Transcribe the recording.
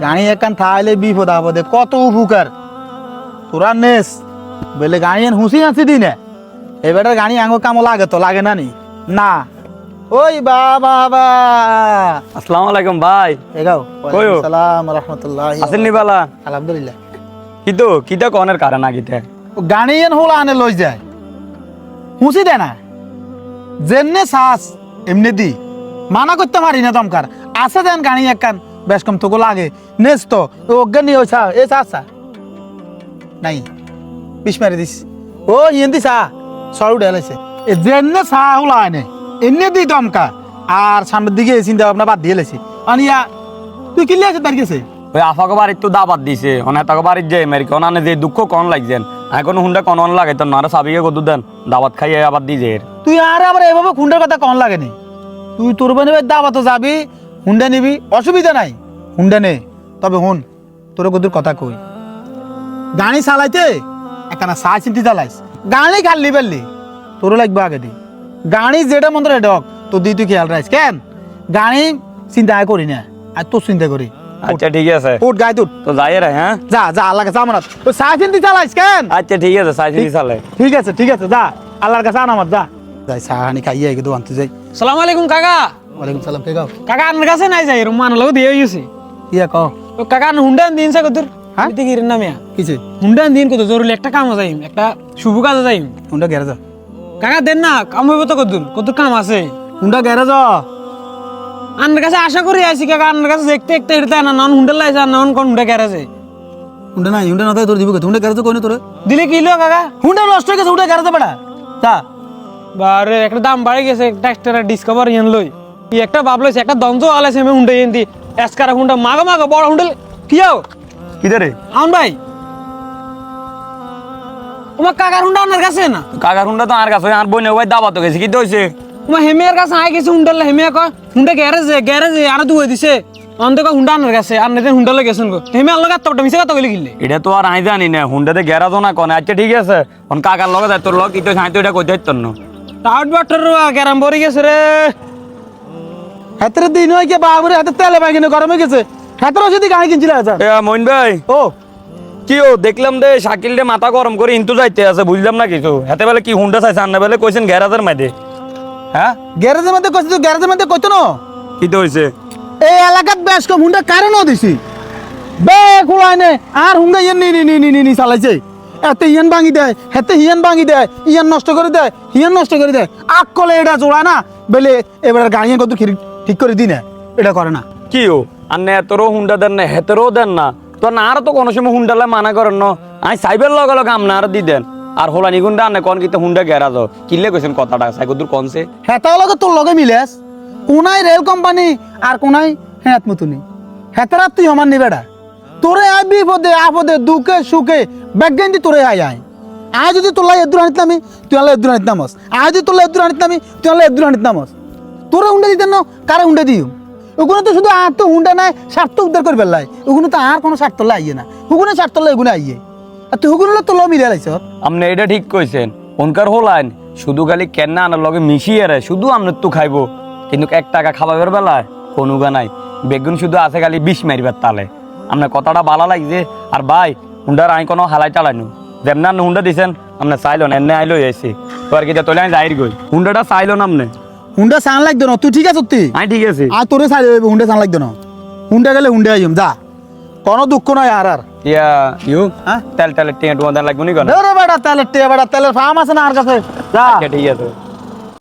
গাড়ি একান থাইলে বিপদ আপদে কত উপকার। তোরা নেস বলে গাড়ি এন হুঁসি আছি দিনে এবারে গাড়ি আঙো কামো লাগে তো লাগে না নি? না। ওই বাবা বা আসসালামু আলাইকুম ভাই। এগাও। কইও? সালাম রহমতুল্লাহ আছেন নি বালা? আলহামদুলিল্লাহ। কিতো কিতা কনের কারণ আগিতে গাড়ি এন হোলা আনে লই যায়। হুঁসি দে না। যেমনে শ্বাস এমনি দি। মানা করতে পারি না দমকার। আছে দেন গাড়ি একখান বেশ কম তোকে লাগে। নেস তো ও অজ্ঞানী ওই চা এ চা চা নাই বিষ মারি দিস। ও ইয়েন দি চা সরু ঢেলেছে এ যেমনে চা হোলা আনে এমনি দি দমকা। আর সামনের দিকে চিন্তা ভাবনা বাদ দিয়ে লেছি আনিয়া তুই কিনলে আছে তার গেছে ওই আফাকে বাড়ির তো দাবাত দিছে অনেক তাকে বাড়ির যে আমেরিকা ওনানে যে দুঃখ কন লাগছেন। এখন হুন্ডা কন অন লাগে তো নারা সাবিকে কত দেন দাবাত খাইয়ে আবার দিয়ে তুই আর আবার এভাবে খুন্ডার কথা কন লাগেনি তুই তোর বানি দাবা তো যাবি হুন্ডা নিবি? অসুবিধা নাই। হুন্ডা নে। তবে হুন তোর কদুর কথা কই। গাড়ি চালাইতে? একখানা চা চিন্তি চালাইস। গাড়ি খালি পারলি তোর লাগবে আগে দি। গাড়ি যেটা মন্ত্র হোক তো দি তুই খেয়াল রাখিস। কেন? গাড়ি চিন্তা করি না। আর তোর চিন্তা করি। আচ্ছা ঠিক আছে। উঠ গায়ে তুট তো যাই রে হ্যাঁ? যা যা আল্লাহকে চা মারাত ওই চা চিন্তি চালাইস কেন? আচ্ছা ঠিক আছে সাইজ চালে ঠিক আছে ঠিক আছে যা। আল্লাহর কাছে আনামার যা। যাই চা হানি খাইয়ে দোকান তুই যাই। সালাম আলাইকুম কাকা। ওয়ালাইকুম সালাম কে গাও কাকা আপনার কাছে নাই যাই রুম মানো লাগে দিয়ে গেছে ইয়া কও? ও কাকা হুন্ডা দিন সা কদুর? হ্যাঁ? গিরেন না মিয়া কিছে হুন্ডা দিন কত জরুরি একটা কাম যাইম একটা শুভ কাজে যাইম। হুন্ডা গ্যারেজ কাকা দেন না কাম হইব তো কদুর কত কাম আছে। হুন্ডা গ্যারেজ আপনার কাছে আশা করি আইছি কাকা আপনার কাছে দেখতে দেখতে এটা না নন হুন্ডা লাইছে আর নন কোন হুন্ডা গ্যারেজে হুন্ডা নাই হুন্ডা নতাই তোর দিব কে? হুন্ডা গ্যারেজ কই না তোরে। দিলে কি লো কাকা? হুন্ডা নষ্ট হয়ে গেছে হুন্ডা গ্যারেজ বেটা যা। বারে একটা দাম বাড়ে গেছে একটা এক্সট্রা ডিসকভার ইয়ান লই একটা লইছে একটা দঞ্জ আলাইছে আমি হুন্ডা দি এসকারা হুন্ডা মাগো মাগো বড় হুন্ডা কি আও কিদারে আউন ভাই। তোমার কাকার হুন্ডা আপনার কাছে না? কাকার হুন্ডা তো আর কাছে আর বই ওই দাবাত গেছে কি হয়েছে তোমার হেমিয়ার কাছে আই গেছে হুন্ডা হেমিয়া কয় হুন্ডা গ্যারেজে গ্যারেজে আর দুয়ে দিছে। অন্তক হুন্ডা আনার কাছে আর নেতে হুন্ডা লই গেছেন গো। হেমিয়া লগা তোটা মিছে কথা কইলে গিলে? এটা তো আর আই জানি না হুন্ডাতে গেরাজও না কনে আচ্ছা ঠিক আছে। অন কাকার লগে যায় তোর লগ ইতো সাই তো এটা কই যাইত না। টাউট বাটার গ্যারাম বরি গেছে রে। হাতের দিন হয় কি বাবুরে হাতে তেলে বাগিনে গরমে গেছে। হাতের যদি গাড়ি কিনছিল আচ্ছা। এ মইন ভাই। ও। কি ও দেখলাম দে শাকিল দে মাথা গরম করে ইন্তু যাইতে আছে বুঝলাম না কিছু। হাতে বেলে কি হুন্ডা চাইছে আন্না বেলে কইছেন গ্যারাজের মাঝে হ্যাঁ? গ্যারেজের মধ্যে কইছিস তুই গ্যারেজের মধ্যে কইতো না? কি তো হয়েছে এই এলাকাত বেশ কম হুন্ডা কারণও দিছি। বে কুড়াই নে আর হুন্ডা ইয়েন নি নি নি নি নি নি চালাইছে। এতে ইয়ান ভাঙি দেয় হেতে হিয়ান ভাঙি দেয় ইয়ান নষ্ট করে দেয় হিয়ান নষ্ট করে দেয়। আক কলে এটা জোড়া না বেলে এবার গাড়ি কত ঠিক করে দি না এটা করে না। কি ও? আন্নে এতরও হুন্ডা দেন না হেতেরও দেন না। তো না আর তো কোনো সময় হুন্ডালে মানা করেন ন? আই সাইবের লগে লগে আমনা আর দি দেন আর হোলানি গুন্ডা আনে কোন কিতে হুন্ডা গ্যারাজ কিনলে কইছেন কথাটা? সাইকুদুর কনছে হেতাও লগে তোর লগে মিলেস কোনাই রেল কোম্পানি আর কোনাই হেঁত মতুনি। হেতারা তুই আমার নি বেড়া। তোরে আয় বিপদে আপদে দুঃখে সুখে ব্যাজ্ঞান তোরে আই আয়। আয় যদি তোলা এদুর আনিত নামি তুই আল্লাহ এদুর আনিত নামস। আয় যদি তোলা এদুর আনিত নামি তুই আল্লাহ এদুর আনিত নামস। তোরে হুন্ডা দিতেন না, কারে হুন্ডা দিও ওগুলো তো শুধু আর তো হুন্ডা নাই, স্বার্থ উদ্ধার করে ফেললাই ওগুলো তো আর কোনো স্বার্থ লাই আইয়ে না। ওগুলো স্বার্থ লাই, ওগুলো আইয়ে। আর তুই ওগুলো তো লো মিলে লাইছ আপনি এটা ঠিক কইছেন, ওনকার হোলাইন শুধু খালি কেন্না আনার লগে মিশিয়ে রে, শুধু আপনার তো খাইবো। কিন্তু এক টাকা খাবাবের বেলায় কোনুগা নাই। বেগুন শুধু আছে খালি বিষ মারিবার তালে। আপনার কথাটা ভালো লাগছে আর ভাই হুন্ডার আই কোনো হালাই চালাইনু যেমন হুন্ডা দিছেন আপনি চাইলো না এনে আইলো এসে। তো আর কি তোলে আমি যাই গই। হুন্ডাটা চাইলো না আপনি হুন্ডা সান লাগতো না? তুই ঠিক আছে তুই আমি ঠিক আছে। আর তোরে সাইড হুন্ডা সান লাগতো না? হুন্ডা গেলে হুন্ডা আইম যা। কোনো দুঃখ নাই আর আর। ইয়া ইউ হ্যাঁ? তেল তেলের টিয়া টুয়া দেন লাগবে নি কেন? বেটা তেলের টিয়া বেটা তেলের ফার্ম আছে না আর কাছে। যা। আচ্ছা, ঠিক আছে।